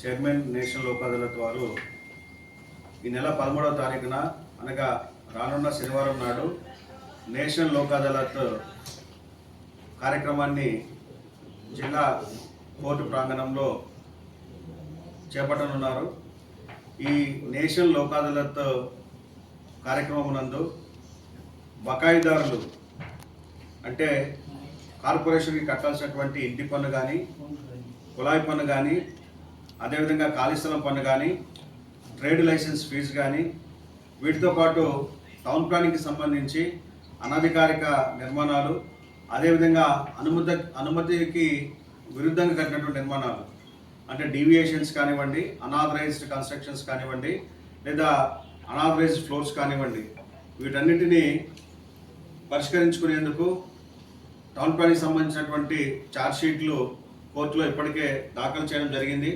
Chairman national Lok Adalat వారు ఈ నెల పదమూడవ తారీఖున అనగా రానున్న శనివారం నాడు నేషనల్ లోక్ అదాలత్ కార్యక్రమాన్ని జిల్లా కోర్టు ప్రాంగణంలో చేపట్టనున్నారు. ఈ నేషనల్ లోక్ అదాలత్ కార్యక్రమం నందు బకాయిదారులు అంటే కార్పొరేషన్కి కట్టాల్సినటువంటి ఇంటి పన్ను కానీ కుళాయి పన్ను కానీ అదేవిధంగా ఖాళీ స్థలం పన్ను కానీ ట్రేడ్ లైసెన్స్ ఫీజు కానీ వీటితో పాటు టౌన్ ప్లానింగ్కి సంబంధించి అనధికారిక నిర్మాణాలు అదేవిధంగా అనుమతి అనుమతికి విరుద్ధంగా కట్టినటువంటి నిర్మాణాలు. అంటే డీవియేషన్స్ కానివ్వండి అనాథరైజ్డ్ కన్స్ట్రక్షన్స్ కానివ్వండి లేదా అనాథరైజ్డ్ ఫ్లోర్స్ కానివ్వండి వీటన్నిటినీ పరిష్కరించుకునేందుకు టౌన్ ప్లానింగ్ సంబంధించినటువంటి ఛార్జ్ షీట్లు కోర్టులో ఇప్పటికే దాఖలు చేయడం జరిగింది.